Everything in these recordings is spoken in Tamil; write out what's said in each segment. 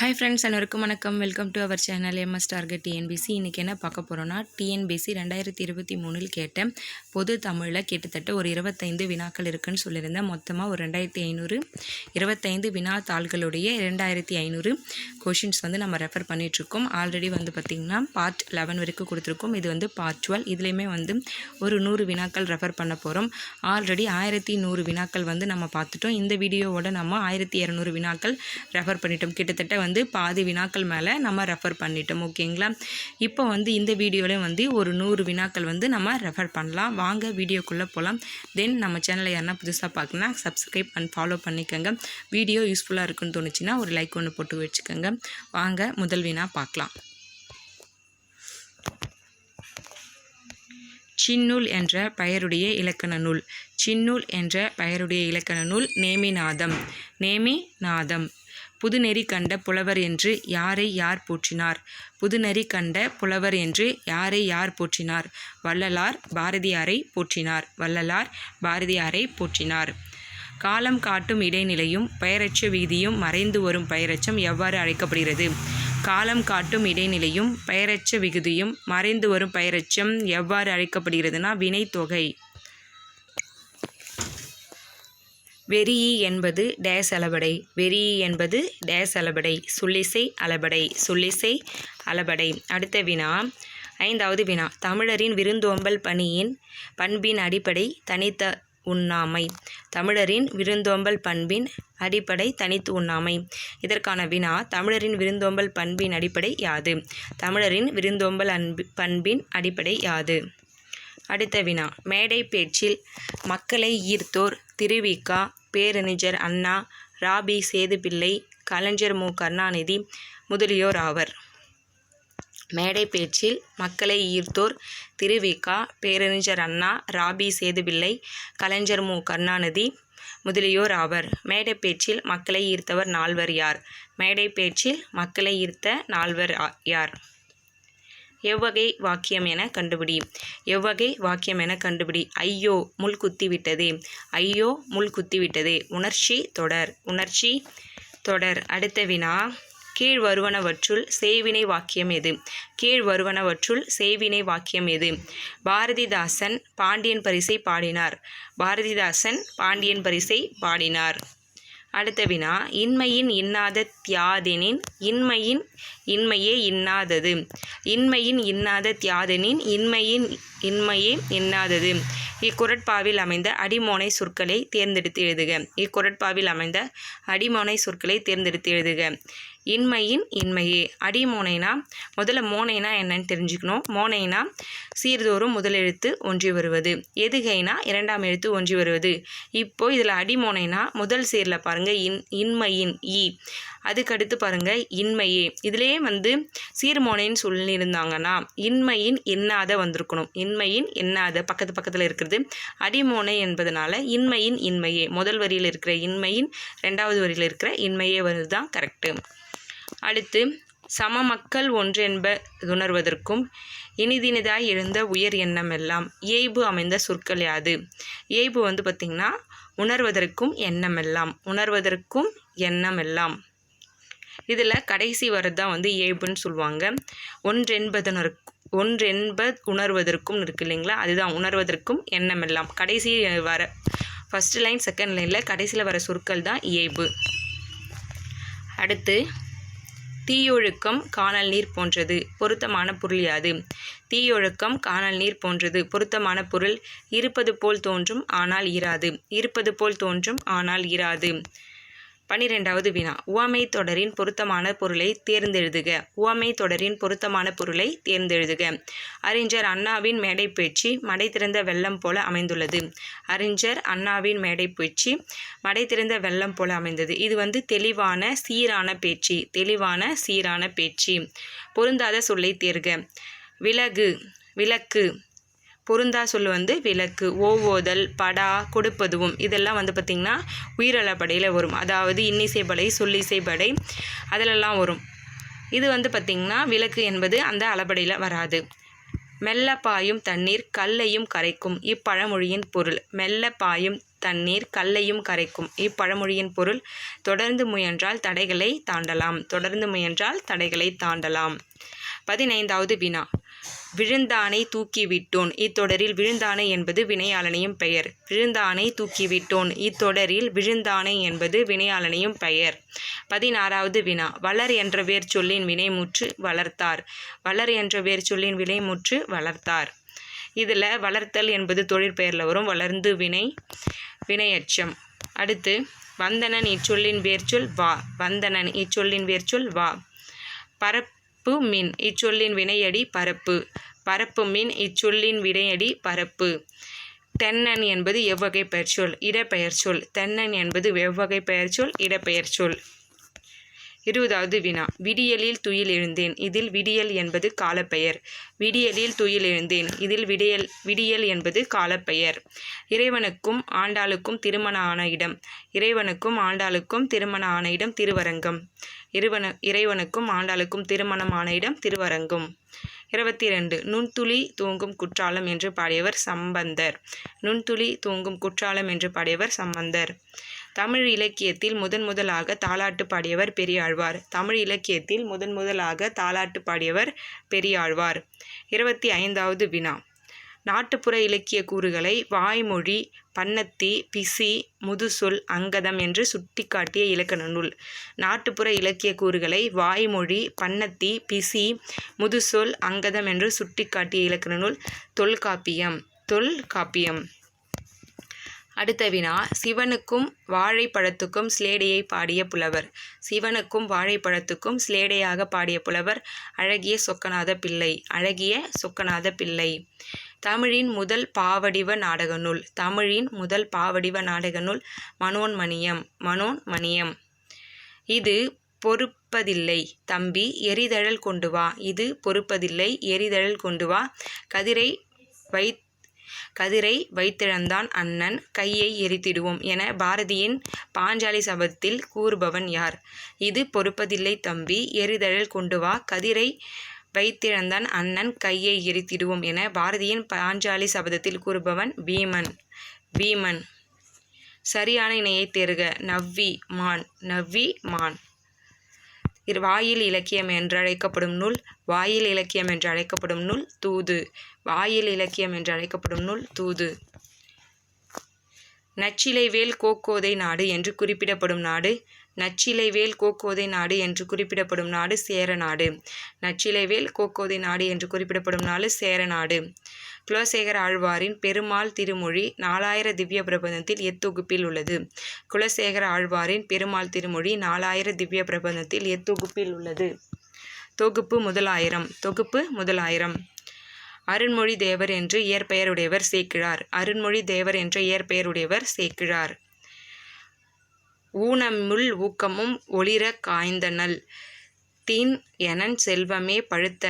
ஹாய் ஃப்ரெண்ட்ஸ் அனைவருக்கும் வணக்கம். Welcome to our channel MS target TNPSC இன்றைக்கி என்ன பார்க்க போகிறோன்னா டிஎன்பிசி ரெண்டாயிரத்தி இருபத்தி மூணில் கேட்ட பொது தமிழில் கிட்டத்தட்ட ஒரு இருபத்தைந்து வினாக்கள் இருக்குன்னு சொல்லியிருந்தேன். மொத்தமாக ஒரு ரெண்டாயிரத்தி ஐநூறு இருபத்தைந்து வினா தாள்களுடைய ரெண்டாயிரத்தி ஐநூறு கொஷின்ஸ் வந்து நம்ம ரெஃபர் பண்ணிகிட்ருக்கோம் ஆல்ரெடி வந்து பார்த்திங்கன்னா பார்ட் லெவன் வரைக்கும் கொடுத்துருக்கோம். இது வந்து பார்ட் டுவெல் இதுலேயுமே வந்து ஒரு நூறு வினாக்கள் ரெஃபர் பண்ண போகிறோம் ஆல்ரெடி ஆயிரத்தி நூறு வினாக்கள் வந்து நம்ம பார்த்துட்டோம். இந்த வீடியோவோட நம்ம ஆயிரத்தி இரநூறு வினாக்கள் ரெஃபர் பண்ணிட்டோம். கிட்டத்தட்ட வந்து வந்து பாதி வினாக்கள் மேலே நம்ம ரெஃபர் பண்ணிட்டோம் ஓகேங்களா? இப்போ வந்து இந்த வீடியோலையும் வந்து ஒரு நூறு வினாக்கள் வந்து நம்ம ரெஃபர் பண்ணலாம். வாங்க வீடியோக்குள்ளே போகலாம் தென் நம்ம சேனலை யாருன்னா புதுசாக பார்க்கணுன்னா சப்ஸ்கிரைப் அண்ட் ஃபாலோ பண்ணிக்கோங்க. வீடியோ யூஸ்ஃபுல்லாக இருக்குன்னு தோணுச்சுன்னா ஒரு லைக் ஒன்று போட்டு வச்சுக்கோங்க. வாங்க முதல் வினா பார்க்கலாம் சின்னூல் என்ற பெயருடைய இலக்கண நூல். சின்னூல் என்ற பெயருடைய இலக்கண நூல் நேமிநாதம். நேமிநாதம். புதுநெறி கண்ட புலவர் என்று யாரை யார் போற்றினார்? புதுநெறி கண்ட புலவர் என்று யாரை யார் போற்றினார்? வள்ளலார் பாரதியாரை போற்றினார். வள்ளலார் பாரதியாரை போற்றினார். காலம் காட்டும் இடைநிலையும் பெயரச்ச வீதியும் மறைந்து வரும் பெயரச்சம் எவ்வாறு அழைக்கப்படுகிறது? காலம் காட்டும் இடைநிலையும் பெயரச்ச விகுதியும் மறைந்து வரும் பெயரச்சம் எவ்வாறு அழைக்கப்படுகிறதுனா வினைத்தொகை. வெறியி என்பது டேஸ் அளபடை வெறியி என்பது டேஸ் அளபடை சொல்லிசை அளபடை சொல்லிசை அளபடை. அடுத்த வினா ஐந்தாவது வினா. தமிழரின் விருந்தோம்பல் பணியின் பண்பின் அடிப்படை தனித்த உண்ணாமை. தமிழரின் விருந்தோம்பல் பண்பின் அடிப்படை தனித்து உண்ணாமை. இதற்கான வினா தமிழரின் விருந்தோம்பல் பண்பின் அடிப்படை யாது? தமிழரின் விருந்தோம்பல் அன்பு பண்பின் அடிப்படை யாது? அடுத்த வினா மேடை பேச்சில் மக்களை ஈர்த்தோர் திருவிக்கா பேரறிஞர் அண்ணா ராபி சேதுப்பிள்ளை கலைஞர் மு. கருணாநிதி முதலியோர் ஆவர். மேடை பேச்சில் மக்களை ஈர்த்தோர் திருவிக்கா பேரறிஞர் அண்ணா ராபி சேதுபிள்ளை கலைஞர் மு. கருணாநிதி முதலியோர் ஆவர். மேடை பேச்சில் மக்களை ஈர்த்தவர் நால்வர் யார்? மேடை பேச்சில் மக்களை ஈர்த்த நால்வர் யார்? எவ்வகை வாக்கியம் என கண்டுபிடி. எவ்வகை வாக்கியம் என கண்டுபிடி. ஐயோ முள் குத்திவிட்டது. ஐயோ முள் குத்திவிட்டது. உணர்ச்சி தொடர். உணர்ச்சி தொடர். அடுத்த வினா. கீழ் வருவனவற்றுள் செய்வினை வாக்கியம் எது? கீழ் வருவனவற்றுள் செய்வினை வாக்கியம் எது? பாரதிதாசன் பாண்டியன் பரிசை பாடினார். பாரதிதாசன் பாண்டியன் பரிசை பாடினார். அடுத்த வினா இன்மையின் இன்னாத தியாதெனின் இன்மையின் இன்மையே இன்னாதது. இன்மையின் இன்னாத தியாதெனின் இன்மையின் இன்மையே இன்னாதது. இக்குரட்பாவில் அமைந்த அடிமோனை சொற்களை தேர்ந்தெடுத்து எழுதுக. இக்குரட்பாவில் அமைந்த அடிமோனை சொற்களை தேர்ந்தெடுத்து எழுதுக. இன்மையின் இன்மையே. அடிமோனைனா முதல்ல மோனைனா என்னன்னு தெரிஞ்சுக்கணும். மோனைனா சீர்தோறும் முதல் எழுத்து ஒன்றி வருவது. எதுகைனா இரண்டாம் எழுத்து ஒன்றி வருவது. இப்போ இதில் அடிமோனைனா முதல் சீரில் பாருங்கள் இன் இன்மையின் ஈ அதுக்கடுத்து பாருங்கள் இன்மையே. இதிலே வந்து சீர்மோனைன்னு சொல்லியிருந்தாங்கன்னா இன்மையின் எண்ணாத வந்திருக்கணும். இன்மையின் எண்ணாத பக்கத்து பக்கத்தில் இருக்கிறது. அடிமோனை என்பதனால இன்மையின் இன்மையே. முதல் வரியில் இருக்கிற இன்மையின் ரெண்டாவது வரியில் இருக்கிற இன்மையே வருது தான் கரெக்டு அடுத்து சம மக்கள் ஒன்றென்ப உணர்வதற்கும் இனிதினிதாய் எழுந்த உயர் எண்ணம் எல்லாம் இயைபு அமைந்த சொற்கள் யாது? இயைபு வந்து பார்த்திங்கன்னா உணர்வதற்கும் எண்ணம் எல்லாம் உணர்வதற்கும் எண்ணம் எல்லாம் இதில் கடைசி வரது தான் வந்து இயல்புன்னு சொல்லுவாங்க. ஒன்றென்பதனருக்கு ஒன்றென்ப உணர்வதற்கும் இருக்கு இல்லைங்களா? அதுதான் உணர்வதற்கும் எண்ணம் எல்லாம் கடைசி வர ஃபஸ்ட் லைன் செகண்ட் லைனில் கடைசியில் வர சொற்கள் தான் இயல்பு அடுத்து தீயொழுக்கம் காணல் நீர் போன்றது. பொருத்தமான பொருள் யாது? தீயொழுக்கம் காணல் நீர் போன்றது. பொருத்தமான பொருள் இருப்பது போல் தோன்றும் ஆனால் இராது. இருப்பது போல் தோன்றும் ஆனால் இராது. பனிரெண்டாவது வினா. உவமை தொடரின் பொருத்தமான பொருளை தேர்ந்தெழுதுக. உவமை தொடரின் பொருத்தமான பொருளை தேர்ந்தெழுதுக. அறிஞர் அண்ணாவின் மேடை பேச்சு மடை திறந்த வெள்ளம் போல அமைந்துள்ளது. அறிஞர் அண்ணாவின் மேடை பேச்சு மடை திறந்த வெள்ளம் போல அமைந்தது. இது வந்து தெளிவான சீரான பேச்சு. தெளிவான சீரான பேச்சு. பொருந்தாத சொல்லை தேர்க. விலகு விளக்கு பொருந்தா சொல் வந்து விளக்கு ஓவோதல் படா கொடுப்பதுவும். இதெல்லாம் வந்து பார்த்திங்கன்னா உயிரளப்படையில் வரும். அதாவது இன்னிசைப்படை சொல்லிசைப்படை அதிலெல்லாம் வரும். இது வந்து பார்த்திங்கன்னா விளக்கு என்பது அந்த அளபடையில் வராது. மெல்ல பாயும் தண்ணீர் கல்லையும் கரைக்கும். இப்பழமொழியின் பொருள். மெல்ல பாயும் தண்ணீர் கல்லையும் கரைக்கும். இப்பழமொழியின் பொருள். தொடர்ந்து முயன்றால் தடைகளை தாண்டலாம். தொடர்ந்து முயன்றால் தடைகளை தாண்டலாம். பதினைந்தாவது வினா. விழுந்தானை தூக்கிவிட்டோன். இத்தொடரில் விழுந்தானை என்பது வினையாளனையும் பெயர். விழுந்தானை தூக்கிவிட்டோன். இத்தொடரில் விழுந்தானை என்பது வினையாளனையும் பெயர். பதினாறாவது வினா. வளர் என்ற வேர் சொல்லின் வினைமுற்று வளர்த்தார். வளர் என்ற வேர் சொல்லின் வினைமுற்று வளர்த்தார். இதில் வளர்த்தல் என்பது தொழிற்பெயரில் வரும். வளர்ந்து வினை வினையச்சம். அடுத்து வந்தனன் இச்சொல்லின் வேர்ச்சொல் வா. வந்தனன் இச்சொல்லின் வேர்ச்சொல் வா. பரப் பரப்பு மின். இச்சொல்லின் வினையடி பரப்பு. பரப்பு மின் இச்சொல்லின் வினையடி பரப்பு. தென்னன் என்பது எவ்வகை பெயர்ச்சொல் இடப்பெயர்ச்சொல். தென்னன் என்பது எவ்வகை பெயர்ச்சொல் இடப்பெயர்ச்சொல். இருபதாவது வினா. விடியலில் துயில் எழுந்தேன். இதில் விடியல் என்பது காலப்பெயர். விடியலில் துயில் எழுந்தேன். இதில் விடியல் விடியல் என்பது காலப்பெயர். இறைவனுக்கும் ஆண்டாளுக்கும் திருமண ஆன இடம். இறைவனுக்கும் ஆண்டாளுக்கும் திருமண ஆன இடம் திருவரங்கம். இறைவன இறைவனுக்கும் ஆண்டாளுக்கும் திருமணம் ஆன இடம் திருவரங்கம். இருபத்தி ரெண்டு நுண்துளி தூங்கும் குற்றாலம் என்று பாடியவர் சம்பந்தர். நுண்துளி தூங்கும் குற்றாலம் என்று பாடியவர் சம்பந்தர். தமிழ் இலக்கியத்தில் முதன் முதலாக தாலாட்டு பாடியவர் பெரியாழ்வார். தமிழ் இலக்கியத்தில் முதன் முதலாக தாலாட்டு பாடியவர் பெரியாழ்வார். இருபத்தி ஐந்தாவது வினா. நாட்டுப்புற இலக்கிய கூறுகளை வாய்மொழி பன்னத்தி பிசி முதுசொல் அங்கதம் என்று சுட்டிக்காட்டிய இலக்கண நூல். நாட்டுப்புற இலக்கிய கூறுகளை வாய்மொழி பன்னத்தி பிசி முதுசொல் அங்கதம் என்று சுட்டிக்காட்டிய இலக்கண நூல் தொல்காப்பியம். தொல்காப்பியம். அடுத்த வினா சிவனுக்கும் வாழைப்பழத்துக்கும் ஸ்லேடையை பாடிய புலவர். சிவனுக்கும் வாழைப்பழத்துக்கும் ஸ்லேடையாக பாடிய புலவர் அழகிய சொக்கநாத பிள்ளை அழகிய சொக்கநாத பிள்ளை. தமிழின் முதல் பாவடிவ நாடக நூல் தமிழின் முதல் பாவடிவ நாடக நூல் மனோன்மணியம் மனோன்மணியம். இது பொறுப்பதில்லை தம்பி எரிதழல் கொண்டு வா. இது பொறுப்பதில்லை எரிதழல் கொண்டு வா. கதிரை வைத் கதிரை வைத்திழந்தான் அண்ணன் கையை எரித்திடுவோம் என பாரதியின் பாஞ்சாலி சபத்தில் கூறுபவன் யார்? இது பொறுப்பதில்லை தம்பி எரிதழல் கொண்டு வா. கதிரை வைத்திழந்தான் அண்ணன் கையை எரித்திடுவோம் என பாரதியின் பாஞ்சாலி சபதத்தில் கூறுபவன் பீமன். பீமன். சரியான இணையை தேர்க. நவ்வி மான். நவ்வி மான். வாயில் இலக்கியம் என்று அழைக்கப்படும் நூல் வாயில் இலக்கியம் என்று அழைக்கப்படும் நூல் தூது. வாயில் இலக்கியம் என்று அழைக்கப்படும் நூல் தூது. நச்சிலைவேல் கோக்கோதை நாடு என்று குறிப்பிடப்படும் நாடு நச்சிலைவேல் கோக்கோதை நாடு என்று குறிப்பிடப்படும் நாடு சேர நாடு நச்சிலைவேல் கோக்கோதை நாடு என்று குறிப்பிடப்படும் நாடு சேர நாடு. குலசேகர ஆழ்வாரின் பெருமாள் திருமொழி நாலாயிர திவ்ய பிரபந்தத்தில் எத்தொகுப்பில் உள்ளது. குலசேகர ஆழ்வாரின் பெருமாள் திருமொழி நாலாயிர திவ்ய பிரபந்தத்தில் எத்தொகுப்பில் உள்ளது. தொகுப்பு முதலாயிரம் தொகுப்பு முதலாயிரம். அருண்மொழி தேவர் என்று இயற்பெயருடையவர் சேக்கிழார். அருண்மொழி தேவர் என்ற இயற்பெயருடையவர் சேக்கிழார். ஊனமுள் ஊக்கமும் ஒளிர காய்ந்தனல் தீன் எனன் செல்வமே பழுத்த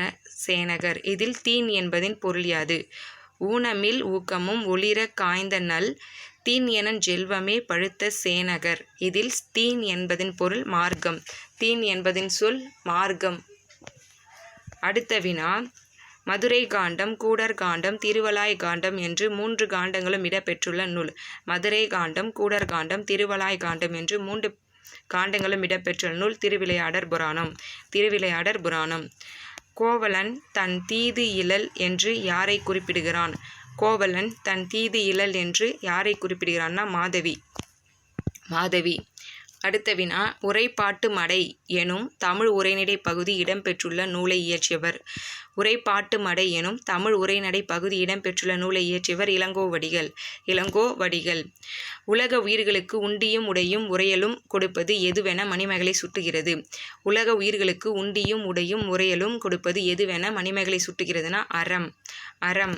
சேனகர். இதில் தீன் என்பதின் பொருள் யாது? ஊனமில் ஊக்கமும் ஒளிர காய்ந்த நல். தீன் எனன் செல்வமே பழுத்த சேனகர். இதில் தீன் என்பதின் பொருள் மார்க்கம். தீன் என்பதின் சொல் மார்க்கம். அடுத்த வினா மதுரை காண்டம் கூடர் காண்டம் திருவலாய் காண்டம் என்று மூன்று காண்டங்களும் இடம்பெற்றுள்ள நூல். மதுரை காண்டம் கூடர் காண்டம் திருவலாய் காண்டம் என்று மூன்று காண்டங்களும் இடம்பெற்றுள்ள நூல் திருவிளையாடற் புராணம். திருவிளையாடற் புராணம். கோவலன் தன் தீது இழல் என்று யாரை குறிப்பிடுகிறான்? கோவலன் தன் தீது இழல் என்று யாரை குறிப்பிடுகிறான்னா மாதவி. மாதவி. அடுத்த வினா உரைப்பாட்டு மடை எனும் தமிழ் உரைநடை பகுதி இடம்பெற்றுள்ள நூலை இயற்றியவர். உரைப்பாட்டு மடை எனும் தமிழ் உரைநடை பகுதி இடம்பெற்றுள்ள நூலை இயற்றியவர் இளங்கோவடிகள் இளங்கோவடிகள் உலக உயிர்களுக்கு உண்டியும் உடையும் உரையலும் கொடுப்பது எதுவென மணிமகளை சுட்டுகிறது. உலக உயிர்களுக்கு உண்டியும் உடையும் உரையலும் கொடுப்பது எதுவென மணிமகளை சுட்டுகிறதுனா அறம். அறம்.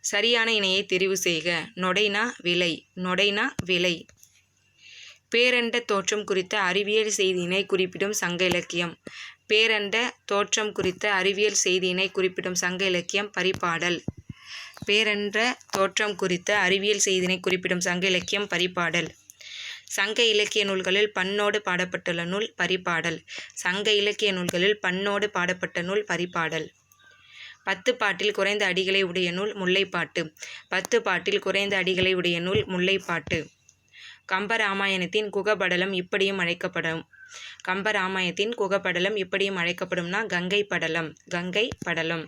சரியான இணையை தெரிவு செய்க. நொடைனா விலை. நொடைனா விலை. பேரண்ட தோற்றம் குறித்த அறிவியல் செய்தியினை குறிப்பிடும் சங்க இலக்கியம். பேரண்ட தோற்றம் குறித்த அறிவியல் செய்தியினை குறிப்பிடும் சங்க இலக்கியம் பரிபாடல். பேரன்ற தோற்றம் குறித்த அறிவியல் செய்தியினை குறிப்பிடும் சங்க இலக்கியம் பரிபாடல். சங்க இலக்கிய நூல்களில் பண்ணோடு பாடப்பட்டுள்ள நூல் பரிபாடல். சங்க இலக்கிய நூல்களில் பண்ணோடு பாடப்பட்ட நூல் பரிபாடல். பத்து பாட்டில் குறைந்த அடிகளை உடைய நூல் முல்லைப்பாட்டு. பத்து பாட்டில் குறைந்த அடிகளை உடைய நூல் முல்லைப்பாட்டு. கம்பராமாயணத்தின் குகபடலம் இப்படியும் அழைக்கப்படும். கம்பராமாயணத்தின் குகப்படலம் இப்படியும் அழைக்கப்படும்னா கங்கை படலம் கங்கை படலம்.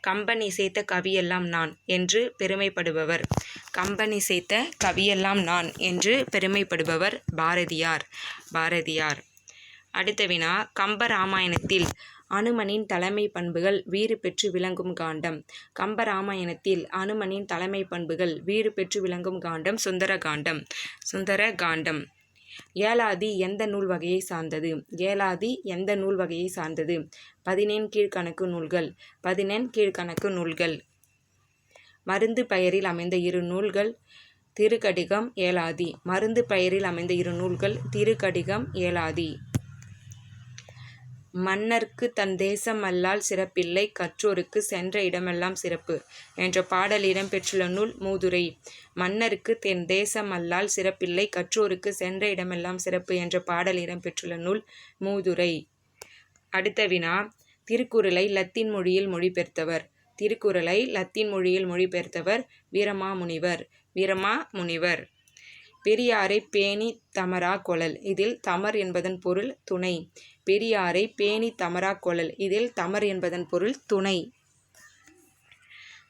கம்பன் இசைத்த கவியெல்லாம் நான் என்று பெருமைப்படுபவர். கம்பன் இசைத்த கவியெல்லாம் நான் என்று பெருமைப்படுபவர் பாரதியார் பாரதியார். அடுத்த வினா கம்பராமாயணத்தில் அனுமனின் தலைமை பண்புகள் வீறு பெற்று விளங்கும் காண்டம். கம்பராமாயணத்தில் அனுமனின் தலைமை பண்புகள் வீறு பெற்று விளங்கும் காண்டம் சுந்தர காண்டம். சுந்தர காண்டம். ஏலாதி எந்த நூல் வகையை சார்ந்தது? ஏலாதி எந்த நூல் வகையை சார்ந்தது? பதினெண் கீழ்கணக்கு நூல்கள். பதினெண் கீழ்கணக்கு நூல்கள். மருந்து பெயரில் அமைந்த இரு நூல்கள் திருக்கடிகம் ஏலாதி. மருந்து பெயரில் அமைந்த இரு நூல்கள் திருக்கடிகம் ஏலாதி. மன்னர்க்கு தன் தேசம் அல்லால் சிறப்பில்லை கற்றோருக்கு சென்ற இடமெல்லாம் சிறப்பு என்ற பாடல் இடம்பெற்றுள்ள நூல் மூதுரை. மன்னருக்கு தென் தேசம் அல்லால் சிறப்பில்லை கற்றோருக்கு சென்ற இடமெல்லாம் சிறப்பு என்ற பாடல் இடம்பெற்றுள்ள நூல் மூதுரை. அடுத்த வினா திருக்குறளை லத்தீன் மொழியில் மொழிபெயர்த்தவர். திருக்குறளை லத்தீன் மொழியில் மொழிபெயர்த்தவர் வீரமாமுனிவர். வீரமாமுனிவர். பெரியாரை பேணி தமரா கொளல் இதில் தமர் என்பதன் பொருள் துணை. பெரியாரை பேணி தமரா கொழல் இதில் தமர் என்பதன் பொருள் துணை.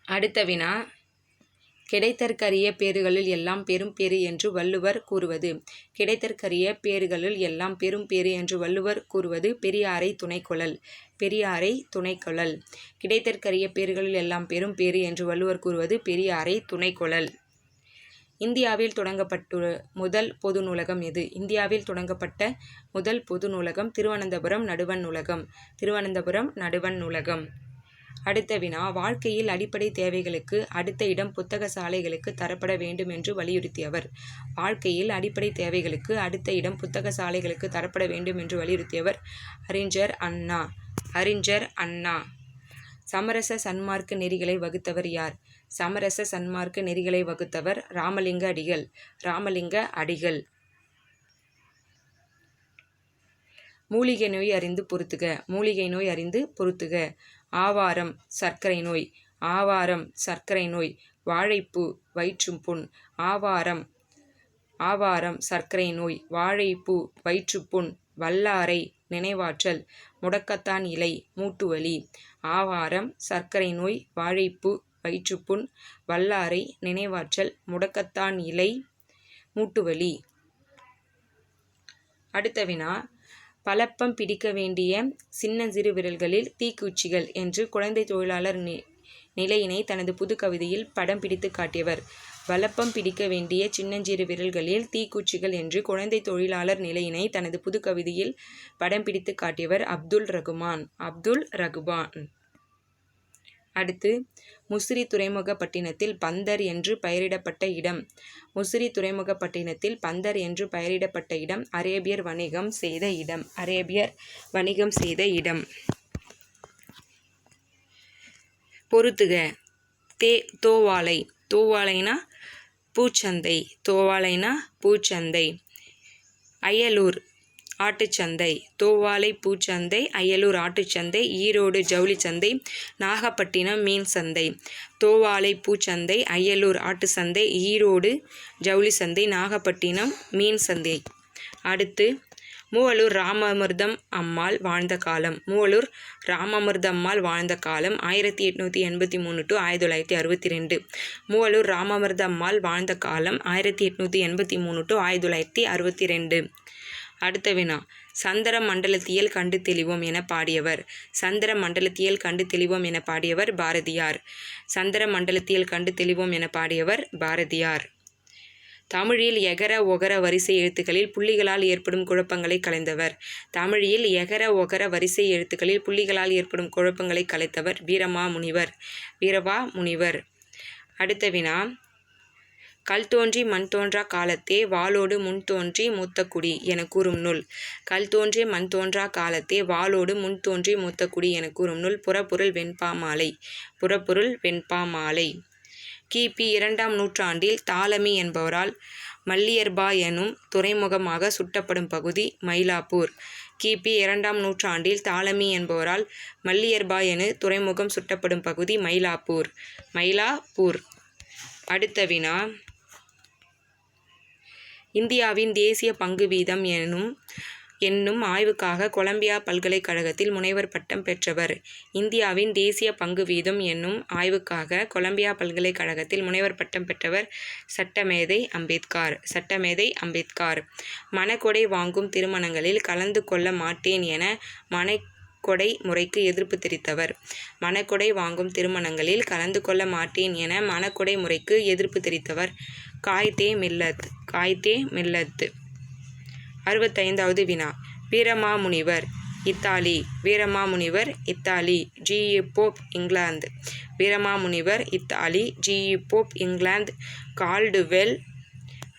அடுத்த வினா. கிடைத்தற்கரிய பேறுகளில் எல்லாம் பெரும் பேறு என்று வள்ளுவர் கூறுவது. கிடைத்தற்கரிய பேறுகளில் எல்லாம் பெரும் பேறு என்று வள்ளுவர் கூறுவது பெரியாரை துணைக்கொள்ளல் பெரியாரை துணைக்கொள்ளல் கிடைத்தற்கரிய பேறுகளில் எல்லாம் பெரும் பேறு என்று வள்ளுவர் கூறுவது பெரியாரை துணைக்கொள்ளல் இந்தியாவில் தொடங்கப்பட்டு முதல் பொது நூலகம் எது? இந்தியாவில் தொடங்கப்பட்ட முதல் பொது நூலகம் திருவனந்தபுரம் நடுவன் நூலகம். திருவனந்தபுரம் நடுவன் நூலகம். அடுத்த வினா வாழ்க்கையில் அடிப்படை தேவைகளுக்கு அடுத்த இடம் புத்தக சாலைகளுக்கு தரப்பட வேண்டும் என்று வலியுறுத்தியவர். வாழ்க்கையில் அடிப்படை தேவைகளுக்கு அடுத்த இடம் புத்தக சாலைகளுக்கு தரப்பட வேண்டும் என்று வலியுறுத்தியவர் அறிஞர் அண்ணா. அறிஞர் அண்ணா. சமரச சன்மார்க்க நெறிகளை வகுத்தவர் யார்? சமரச சன்மார்க்க நெறிகளை வகுத்தவர் ராமலிங்க அடிகள். ராமலிங்க அடிகள். மூலிகை நோய் அறிந்து பொருத்துக மூலிகை நோய் அறிந்து பொருத்துக ஆவாரம் சர்க்கரை நோய். ஆவாரம் சர்க்கரை நோய். வாழைப்பூ வயிற்றும் புண். ஆவாரம் ஆவாரம் சர்க்கரை நோய். வாழைப்பூ வயிற்றுப்புண் வல்லாரை நினைவாற்றல். முடக்கத்தான் இலை. மூட்டுவலி ஆவாரம் சர்க்கரை நோய். வாழைப்பூ வயிற்றுப்புண் வல்லாரை நினைவாற்றல் முடக்கத்தான் இலை மூட்டுவலி. அடுத்த வினா பலப்பம் பிடிக்க வேண்டிய சின்னஞ்சிறு விரல்களில் தீக்குச்சிகள் என்று குழந்தை தொழிலாளர் நி நிலையினை தனது புது கவிதையில் படம் பிடித்து காட்டியவர். வலப்பம் பிடிக்க வேண்டிய சின்னஞ்சிறு விரல்களில் தீக்குச்சிகள் என்று குழந்தை தொழிலாளர் நிலையினை தனது புது கவிதையில் படம் பிடித்து காட்டியவர் அப்துல் ரகுமான். அப்துல் ரகுமான். அடுத்து முசிறி துறைமுகப்பட்டினத்தில் பந்தர் என்று பெயரிடப்பட்ட இடம். முசிறி துறைமுகப்பட்டினத்தில் பந்தர் என்று பெயரிடப்பட்ட இடம் அரேபியர் வணிகம் செய்த இடம். அரேபியர் வணிகம் செய்த இடம். பொறுத்துக. தே தோவாலை. தோவாலைனா பூச்சந்தை. தோவாலைனா பூச்சந்தை. அயலூர். ஆட்டுச்சந்தை தோவாலை பூச்சந்தை அயலூர் ஆட்டுச்சந்தை ஈரோடு ஜவுளி சந்தை நாகப்பட்டினம் மீன் சந்தை தோவாலை பூச்சந்தை அயலூர் ஆட்டு சந்தை ஈரோடு ஜவுளி சந்தை நாகப்பட்டினம் மீன் சந்தை அடுத்து மூவலூர் ராமாமிர்தம் அம்மாள் வாழ்ந்த காலம். மூவலூர் ராமமிர்தம்மாள் அம்மாள் வாழ்ந்த காலம் ஆயிரத்தி எட்நூற்றி எண்பத்தி மூணு டு ஆயிரத்தி தொள்ளாயிரத்தி அறுபத்தி ரெண்டு மூவலூர் ராமாமிர்த அம்மாள் வாழ்ந்த காலம் ஆயிரத்தி எட்நூற்றி எண்பத்தி மூணு டு ஆயிரத்தி தொள்ளாயிரத்தி அறுபத்தி ரெண்டு அடுத்த வினா. சந்திர மண்டலத்தியல் கண்டு தெளிவோம் என பாடியவர். சந்திர மண்டலத்தியல் கண்டு தெளிவோம் என பாடியவர் பாரதியார். சந்திர மண்டலத்தியல் கண்டு தெளிவோம் என பாடியவர் பாரதியார். தமிழில் எகர ஒகர வரிசை எழுத்துக்களில் புள்ளிகளால் ஏற்படும் குழப்பங்களை கலைந்தவர் தமிழில் எகர ஒகர வரிசை எழுத்துக்களில் புள்ளிகளால் ஏற்படும் குழப்பங்களை கலைத்தவர் வீரமா முனிவர் வீரவா முனிவர் அடுத்த வினா. கல் தோன்றி மண் தோன்றா காலத்தே வாளோடு முன் தோன்றி மூத்த குடி என கூறும் நூல். கல் தோன்றி மண் தோன்றா காலத்தே வாளோடு முன் தோன்றி மூத்த குடி என கூறும் நூல். புறப்பொருள் வெண்பா மாலை. புறப்பொருள் வெண்பா மாலை. கிபி இரண்டாம் நூற்றாண்டில் தாலமி என்பவரால் மல்லியர்பா எனும் துறைமுகமாக சுட்டப்படும் பகுதி மயிலாப்பூர். கிபி இரண்டாம் நூற்றாண்டில் தாலமி என்பவரால் மல்லியர்பா என துறைமுகம் சுட்டப்படும் பகுதி மயிலாப்பூர். மயிலாப்பூர். அடுத்த வினா. இந்தியாவின் தேசிய பங்கு வீதம் எனும் என்னும் ஆய்வுக்காக கொலம்பியா பல்கலைக்கழகத்தில் முனைவர் பட்டம் பெற்றவர். இந்தியாவின் தேசிய பங்கு வீதம் என்னும் ஆய்வுக்காக கொலம்பியா பல்கலைக்கழகத்தில் முனைவர் பட்டம் பெற்றவர் சட்டமேதை அம்பேத்கார் சட்டமேதை அம்பேத்கார். மணக்கொடை வாங்கும் திருமணங்களில் கலந்து கொள்ள மாட்டேன் என மனை கொடை முறைக்கு எதிர்ப்பு தெரிவித்தவர். மணக்கொடை வாங்கும் திருமணங்களில் கலந்து கொள்ள மாட்டேன் என மணக்கொடை முறைக்கு எதிர்ப்பு தெரிவித்தவர். காய்தே மில்லத். காய்தே மில்லத்து. அறுபத்தைந்தாவது வினா. Veeramamunivar Italy. Veeramamunivar Italy. GE Pope England Veeramamunivar Italy. GE Pope England Caldwell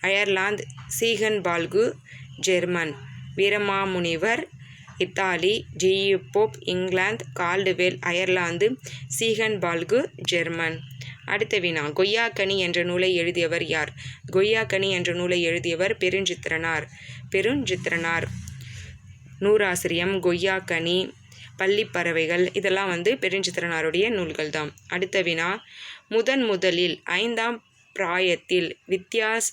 Ireland Ziegenbalg German Veeramamunivar Italy. GE Pope England Caldwell Ireland Ziegenbalg German அடுத்த வினா கொய்யாக்கனி என்ற நூலை எழுதியவர் யார்? கொய்யாக்கனி என்ற நூலை எழுதியவர் பெருஞ்சித்திரனார். பெருஞ்சித்திரனார். நூறாசிரியம் கொய்யாக்கனி பள்ளிப்பறவைகள் இதெல்லாம் வந்து பெருஞ்சித்திரனாருடைய நூல்கள் தான் அடுத்த வினா முதன் முதலில் ஐந்தாம் பிராயத்தில் வித்தியாஸ்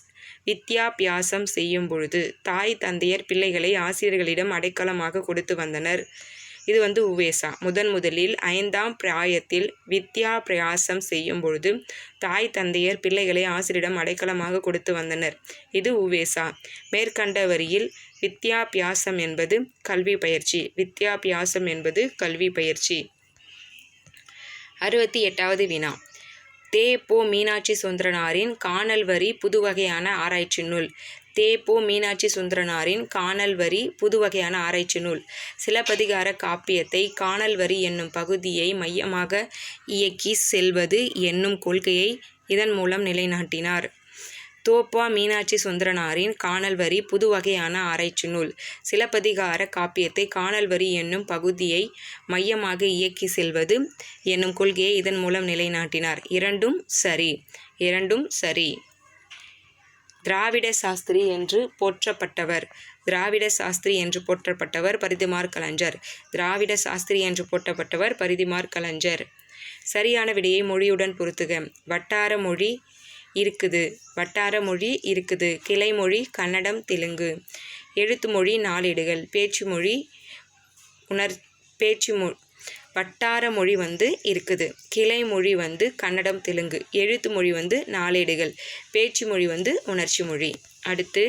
வித்யாபியாசம் செய்யும் பொழுது தாய் தந்தையர் பிள்ளைகளை ஆசிரியர்களிடம் அடைக்கலமாக கொடுத்து வந்தனர். இது வந்து உவேசா. முதன் முதலில் ஐந்தாம் பிராயத்தில் வித்யா பிரயாசம் செய்யும் பொழுது தாய் தந்தையர் பிள்ளைகளை ஆசிரியரிடம் அடைக்கலமாக கொடுத்து வந்தனர். இது உவேசா. மேற்கண்ட வரியில் வித்யாபியாசம் என்பது கல்வி பயிற்சி. வித்யாபியாசம் என்பது கல்வி பயிற்சி. அறுபத்தி எட்டாவது வினா. தே போ மீனாட்சி சுந்தரனாரின் காணல் வரி புதுவகையான ஆராய்ச்சி நூல். தேப்போ மீனாட்சி சுந்தரனாரின் காணல் வரி புதுவகையான ஆராய்ச்சி நூல். சிலப்பதிகார காப்பியத்தை காணல் வரி என்னும் பகுதியை மையமாக இயக்கி செல்வது என்னும் கொள்கையை இதன் மூலம் நிலைநாட்டினார். தோப்பா மீனாட்சி சுந்தரனாரின் காணல் வரி புதுவகையான ஆராய்ச்சி நூல். சிலப்பதிகார காப்பியத்தை காணல் வரி என்னும் பகுதியை மையமாக இயக்கி செல்வது என்னும் கொள்கையை இதன் மூலம் நிலைநாட்டினார். இரண்டும் சரி. இரண்டும் சரி. திராவிட சாஸ்திரி என்று போற்றப்பட்டவர். திராவிட சாஸ்திரி என்று போற்றப்பட்டவர் பரிதிமார் கலைஞர். திராவிட சாஸ்திரி என்று போற்றப்பட்டவர் பரிதிமார் கலைஞர். சரியான விடையை மொழியுடன் பொருத்துக. வட்டார மொழி இருக்குது. வட்டார மொழி இருக்குது. கிளைமொழி கன்னடம் தெலுங்கு. எழுத்து மொழி நாளேடுகள் பேச்சு மொழி உணர் பேச்சு மொ வட்டார மொழி வந்து இருக்குது. கிளை மொழி வந்து கன்னடம் தெலுங்கு எழுத்து மொழி வந்து நாளேடுகள் பேச்சு மொழி வந்து உணர்ச்சி மொழி. அடுத்து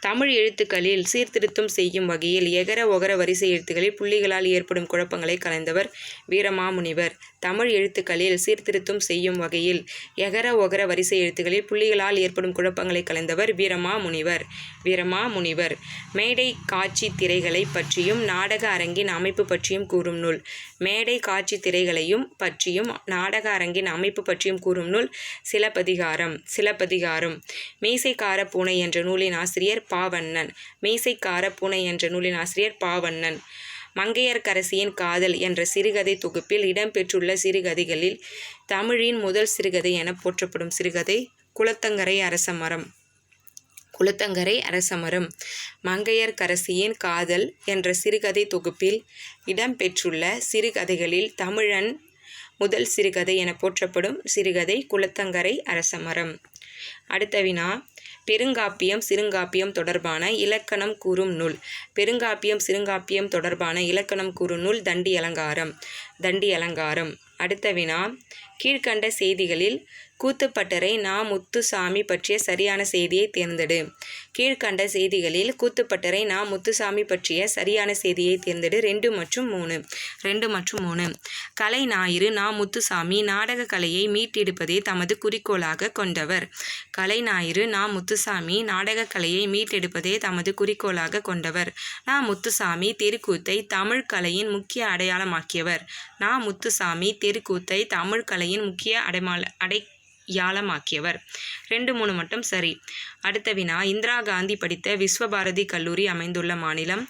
தமிழ் எழுத்துக்களில் சீர்திருத்தம் செய்யும் வகையில் எகர ஒகர வரிசை எழுத்துக்களில் புள்ளிகளால் ஏற்படும் குழப்பங்களை கலைந்தவர் வீரமாமுனிவர். தமிழ் எழுத்துக்களில் சீர்திருத்தம் செய்யும் வகையில் எகர ஒகர வரிசை எழுத்துக்களில் புள்ளிகளால் ஏற்படும் குழப்பங்களை கலைந்தவர் வீரமாமுனிவர். வீரமாமுனிவர். மேடை காட்சி திரைகளை பற்றியும் நாடக அரங்கின் அமைப்பு பற்றியும் கூறும் நூல். மேடை காட்சி திரைகளையும் பற்றியும் நாடக அரங்கின் அமைப்பு பற்றியும் கூறும் நூல். சிலப்பதிகாரம். சிலப்பதிகாரம். மீசைக்கார பூனை என்ற நூலின் ஆசிரியர் பாவண்ணன். மீசைக்கார பூனை என்ற நூலின் ஆசிரியர் பாவண்ணன். மங்கையர்கரசியின் காதல் என்ற சிறுகதை தொகுப்பில் இடம்பெற்றுள்ள சிறுகதைகளில் தமிழின் முதல் சிறுகதை என போற்றப்படும் சிறுகதை குளத்தங்கரை அரசமரம். குளத்தங்கரை அரசமரம். மங்கையர்கரசியின் காதல் என்ற சிறுகதை தொகுப்பில் இடம்பெற்றுள்ள சிறுகதைகளில் தமிழன் முதல் சிறுகதை என போற்றப்படும் சிறுகதை குளத்தங்கரை அரசமரம். அடுத்த வினா பெருங்காப்பியம் சிறுங்காப்பியம் தொடர்பான இலக்கணம் கூறும் நூல். பெருங்காப்பியம் சிறுங்காப்பியம் தொடர்பான இலக்கணம் கூறும் நூல் தண்டி அலங்காரம் தண்டி அலங்காரம். அடுத்த வினா கீழ்கண்ட செய்திகளில் கூத்துப்பட்டரை நா முத்துசாமி பற்றிய சரியான செய்தியை தேர்ந்தெடு. கீழ்கண்ட செய்திகளில் கூத்துப்பட்டறை நா. முத்துசாமி பற்றிய சரியான செய்தியை தேர்ந்தெடு. ரெண்டு மற்றும் மூணு. ரெண்டு மற்றும் மூணு. கலை ஞாயிறு நா. முத்துசாமி நாடக கலையை மீட்டெடுப்பதே தமது குறிக்கோளாக கொண்டவர். கலை ஞாயிறு நா. முத்துசாமி நாடக கலையை மீட்டெடுப்பதே தமது குறிக்கோளாக கொண்டவர். நா. முத்துசாமி தெருக்கூத்தை தமிழ் கலையின் முக்கிய அடையாளமாக்கியவர். நா. முத்துசாமி தெருக்கூத்தை தமிழ் கலையின் முக்கிய அடைமாள அடை யாழமாக்கியவர் ரெண்டு மூணு மட்டும் சரி. அடுத்த வினா இந்திரா காந்தி படித்த விஸ்வபாரதி கல்லூரி அமைந்துள்ள மாநிலம்.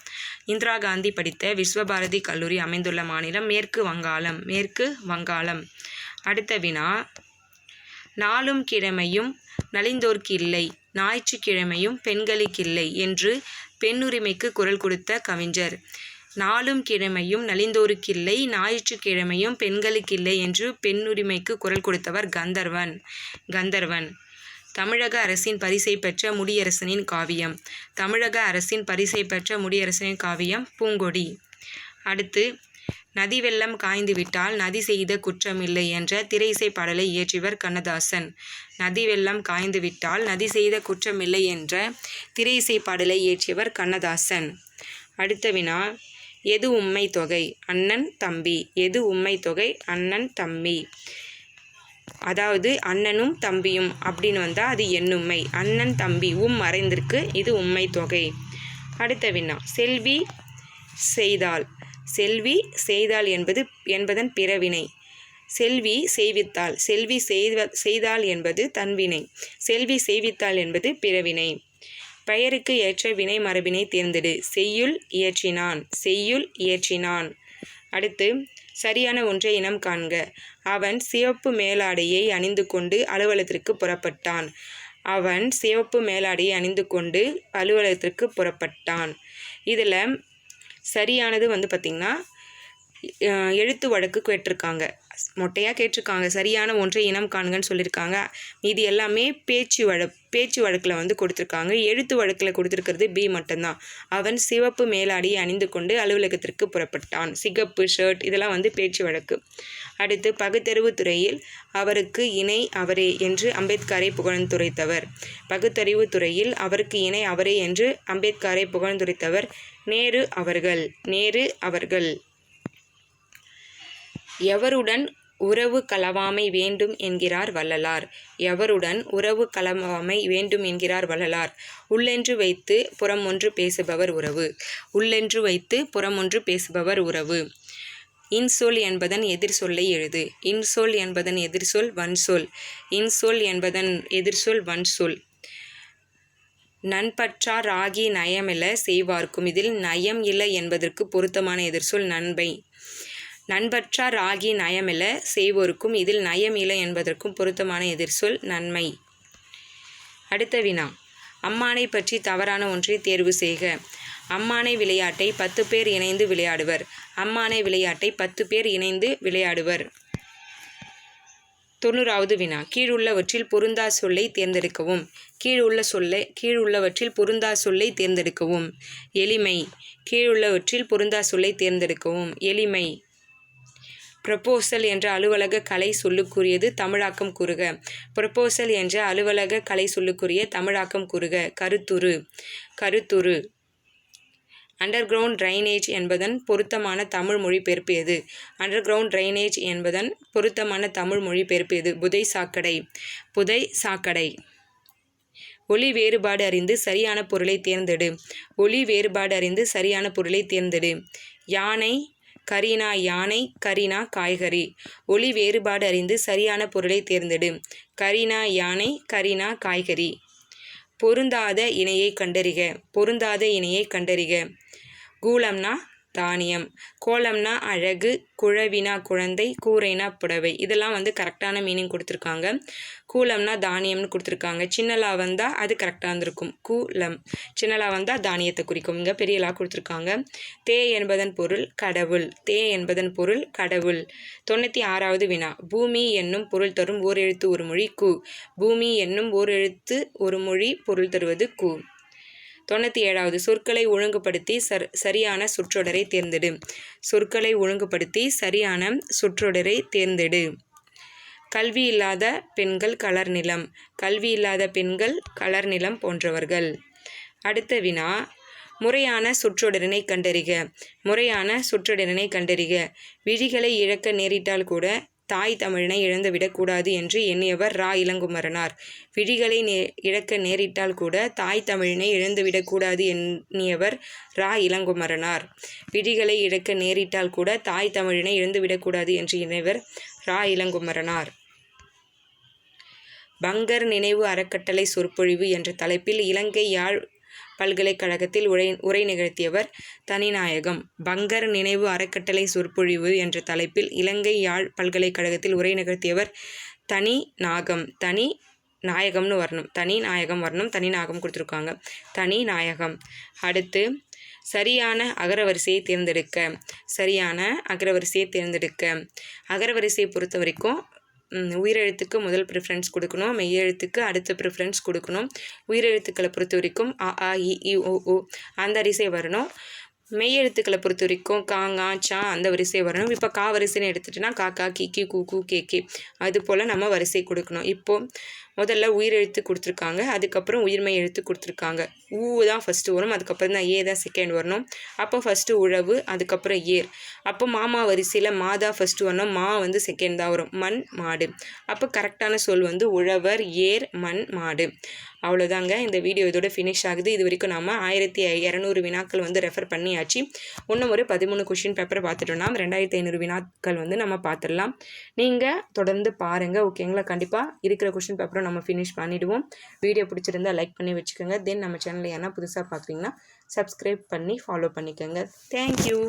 இந்திரா காந்தி படித்த விஸ்வபாரதி கல்லூரி அமைந்துள்ள மாநிலம் மேற்கு வங்காளம் மேற்கு வங்காளம். அடுத்த வினா நாளும் கிழமையும் நலிந்தோர்க்கு இல்லை ஞாயிற்றுக்கிழமையும் பெண்களுக்கில்லை என்று பெண்ணுரிமைக்கு குரல் கொடுத்த கவிஞர். நாளும் கிழமையும் நலிந்தோருக்கில்லை ஞாயிற்றுக்கிழமையும் பெண்களுக்கில்லை என்று பெண்ணுரிமைக்கு குரல் கொடுத்தவர் கந்தர்வன். கந்தர்வன். தமிழக அரசின் பரிசை பெற்ற முடியரசனின் காவியம். தமிழக அரசின் பரிசை பெற்ற முடியரசனின் காவியம் பூங்கொடி. அடுத்து நதி வெள்ளம் காய்ந்து விட்டால் நதி செய்த குற்றமில்லை என்ற திரையிசை பாடலை இயற்றியவர் கண்ணதாசன். நதி வெள்ளம் காய்ந்து விட்டால் நதி செய்த குற்றமில்லை என்ற திரையிசை பாடலை இயற்றியவர் கண்ணதாசன். அடுத்த வினா எது உண்மை தொகை? அண்ணன் தம்பி. எது உண்மை தொகை? அண்ணன் தம்பி. அதாவது அண்ணனும் தம்பியும் அப்படின்னு வந்தால் அது என்னுமை அண்ணன் தம்பி உம் மறைந்திருக்கு இது உண்மை தொகை. அடுத்த வினா செல்வி செய்தால் செல்வி செய்தால் என்பது என்பதன் பிறவினை. செல்வி செய்வித்தாள். செல்வி செய்வ செய்தாள் என்பது தன்வினை செல்வி செய்வித்தாள் என்பது பிறவினை. பெயருக்கு ஏற்ற வினை மரபினை தேர்ந்தெடு. செய்யுள் இயற்றினான். செய்யுள் இயற்றினான். அடுத்து சரியான ஒன்றை இனம் காண்க. அவன் சிவப்பு மேலாடையை அணிந்து கொண்டு அலுவலகத்திற்கு புறப்பட்டான். அவன் சிவப்பு மேலாடையை அணிந்து கொண்டு அலுவலகத்திற்கு புறப்பட்டான். இதில் சரியானது வந்து பார்த்திங்கன்னா எழுத்து வழக்கு கேட்டிருக்காங்க. மொட்டையாக கேட்டிருக்காங்க. சரியான ஒன்றை இனம் காண்கன்னு சொல்லியிருக்காங்க. இது எல்லாமே பேச்சு வழ பேச்சு வழக்கில் வந்து கொடுத்துருக்காங்க. எழுத்து வழக்கில் கொடுத்துருக்கிறது பி மட்டும்தான். அவன் சிவப்பு மேலாடியை அணிந்து கொண்டு அலுவலகத்திற்கு புறப்பட்டான். சிகப்பு ஷர்ட் இதெல்லாம் வந்து பேச்சு வழக்கு. அடுத்து பகுத்தறிவு துறையில் அவருக்கு இணை அவரே என்று அம்பேத்கரை புகழ்ந்துரைத்தவர். பகுத்தறிவு துறையில் அவருக்கு இணை அவரே என்று அம்பேத்கரை புகழ்ந்துரைத்தவர் நேரு அவர்கள். நேரு அவர்கள். எவருடன் உறவு கலவாமை வேண்டும் என்கிறார் வள்ளலார். எவருடன் உறவு கலவாமை வேண்டும் என்கிறார் வள்ளலார்? உள்ளென்று வைத்து புறம் ஒன்று பேசுபவர் உறவு. உள்ளென்று வைத்து புறம் ஒன்று பேசுபவர் உறவு. இன்சொல் என்பதன் எதிர்சொல்லை எழுது. இன்சொல் என்பதன் எதிர்சொல் வன்சொல். இன்சொல் என்பதன் எதிர்சொல் வன்சொல். நண்பற்றார் ஆகி நயமில செய்வார்க்கும். இதில் நயம் இல என்பதற்கு பொருத்தமான எதிர்சொல் நன்மை நண்பற்றார் ஆகி நயமில செய்வோருக்கும் இதில் நயமில என்பதற்கும் பொருத்தமான எதிர்சொல் நன்மை. அடுத்த வினா. அம்மானை பற்றி தவறான ஒன்றை தேர்வு செய்க. அம்மானை விளையாட்டை பத்து பேர் இணைந்து விளையாடுவர். அம்மானை விளையாட்டை பத்து பேர் இணைந்து விளையாடுவர். தொண்ணூறாவது வினா. கீழுள்ளவற்றில் பொருந்தா சொல்லை தேர்ந்தெடுக்கவும். கீழுள்ள சொல்லை கீழுள்ளவற்றில் பொருந்தா சொல்லை தேர்ந்தெடுக்கவும். எளிமை. கீழுள்ளவற்றில் பொருந்தா சொல்லை தேர்ந்தெடுக்கவும். எளிமை. ப்ரொபோசல் என்ற அலுவலக கலை சொல்லுக்குரியது தமிழாக்கம் கூறுக. ப்ரொபோசல் என்ற அலுவலக கலை சொல்லுக்குரிய தமிழாக்கம் கூறுக. கருத்துரு. கருத்துரு. அண்டர் கிரவுண்ட் ட்ரைனேஜ் என்பதன் பொருத்தமான தமிழ் மொழிபெயர்ப்பு எது? அண்டர் கிரவுண்ட் ட்ரைனேஜ் என்பதன் பொருத்தமான தமிழ் மொழிபெயர்ப்பு எது? புதை சாக்கடை. புதை சாக்கடை. ஒளி வேறுபாடு அறிந்து சரியான பொருளை தேர்ந்தெடு. ஒளி வேறுபாடு அறிந்து சரியான பொருளை தேர்ந்தெடு. யானை கரீனா யானை கரீனா காய்கறி. ஒளி வேறுபாடு அறிந்து சரியான பொருளை தேர்ந்தெடு. கரீனா யானை கரீனா காய்கறி. பொருந்தாத இணையை கண்டறிக. பொருந்தாத இணையை கண்டறிக. கூலம்னா தானியம். கோலம்னா அழகு குழவினா குழந்தை கூரைனா புடவை. இதெல்லாம் வந்து கரெக்டான மீனிங் கொடுத்துருக்காங்க. கூலம்னா தானியம்னு கொடுத்துருக்காங்க. சின்னலா வந்தால் அது கரெக்டாக இருந்திருக்கும். கூலம். சின்னலா வந்தால் தானியத்தை குறிக்கும். இங்கே பெரியலா கொடுத்துருக்காங்க. தே என்பதன் பொருள் கடவுள். தே என்பதன் பொருள் கடவுள். தொண்ணூற்றி ஆறாவது வினா. பூமி என்னும் பொருள் தரும் ஓர் எழுத்து ஒரு மொழி கு. பூமி என்னும் ஓர் எழுத்து ஒரு மொழி பொருள் தருவது கூ. தொண்ணூற்றி ஏழாவது சொற்களை ஒழுங்குபடுத்தி சர் சரியான சொற்றொடரை தேர்ந்தெடு. சொற்களை ஒழுங்குபடுத்தி சரியான சொற்றொடரை தேர்ந்தெடு. கல்வி இல்லாத பெண்கள் கலர் நிலம் கல்வி இல்லாத பெண்கள் கலர் நிலம் போன்றவர்கள். அடுத்த வினா முறையான சொற்றொடரினை கண்டறிக. முறையான சொற்றொடரினை கண்டறிக. விழிகளை இழக்க நேரிட்டால் கூட தாய் தமிழினை இழந்துவிடக்கூடாது என்று எண்ணியவர் ரா. இளங்குமரனார். விழிகளை நே இழக்க நேரிட்டால் கூட தாய் தமிழினை இழந்துவிடக்கூடாது எண்ணியவர் ரா. இளங்குமரனார். விழிகளை இழக்க நேரிட்டால் கூட தாய் தமிழினை இழந்துவிடக்கூடாது என்று எண்ணியவர் ரா. இளங்குமரனார். பங்கர் நினைவு அறக்கட்டளை சொற்பொழிவு என்ற தலைப்பில் இலங்கை யாழ் பல்கலைக்கழகத்தில் உரை உரை நிகழ்த்தியவர் தனிநாயகம். பங்கர் நினைவு அறக்கட்டளை சொற்பொழிவு என்ற தலைப்பில் இலங்கை யாழ் பல்கலைக்கழகத்தில் உரை நிகழ்த்தியவர் தனி நாகம். தனி நாயகம்னு வரணும். தனி நாயகம் வரணும். தனி நாயகம் கொடுத்துருக்காங்க. தனி நாயகம். அடுத்து சரியான அகரவரிசையை தேர்ந்தெடுக்க. சரியான அகரவரிசையை தேர்ந்தெடுக்க. அகரவரிசையை பொறுத்த வரைக்கும் உயிரெழுத்துக்கு முதல் ப்ரிஃபரன்ஸ் கொடுக்கணும். மெய்யெழுத்துக்கு அடுத்த ப்ரிஃபரன்ஸ் கொடுக்கணும். உயிரெழுத்துக்களை பொறுத்த வரைக்கும் அ ஆ இ இ ஓ ஓ அந்த வரிசை வரணும். மெய்யெழுத்துக்களை பொறுத்த வரைக்கும் கா சா அந்த வரிசை வரணும். இப்போ கா வரிசைன்னு எடுத்துகிட்டுனா கா கா கி கூ கூ கே கே அது போல் நம்ம வரிசை கொடுக்கணும். இப்போது முதல்ல உயிர் எழுத்து கொடுத்துருக்காங்க. அதுக்கப்புறம் உயிர்மெய் எழுத்து கொடுத்துருக்காங்க. ஊ தான் ஃபஸ்ட்டு வரும் அதுக்கப்புறம் தான் ஏ தான் செகண்ட் வரணும் அப்போ ஃபஸ்ட்டு உழவு அதுக்கப்புறம் ஏர். அப்போ மாமா வரிசையில் மா தான் ஃபஸ்ட்டு வரணும் மா வந்து செகண்ட் தான் வரும் மண் மாடு. அப்போ கரெக்டான சொல் வந்து உழவர் ஏர் மண் மாடு. அவ்வளோதாங்க. இந்த வீடியோ இதோட ஃபினிஷ் ஆகுது. இது வரைக்கும் நம்ம ஆயிரத்தி இரநூறு வினாக்கள் வந்து ரெஃபர் பண்ணியாச்சு. ஒன்றும் ஒரு பதிமூணு கொஷின் பேப்பர் பார்த்துட்டோம்னா ரெண்டாயிரத்தி ஐநூறு வினாக்கள் வந்து நம்ம பார்த்துடலாம். நீங்கள் தொடர்ந்து பாருங்கள் ஓகேங்களா கண்டிப்பாக இருக்கிற கொஷின் பேப்பரை நம்ம ஃபினிஷ் பண்ணிவிடுவோம் வீடியோ பிடிச்சிருந்தா லைக் பண்ணி வச்சுக்கோங்க. தென் நம்ம சேனலில் என்ன புதுசாக பார்க்குறீங்கன்னா சப்ஸ்கிரைப் பண்ணி ஃபாலோ பண்ணிக்கோங்க. தேங்க்யூ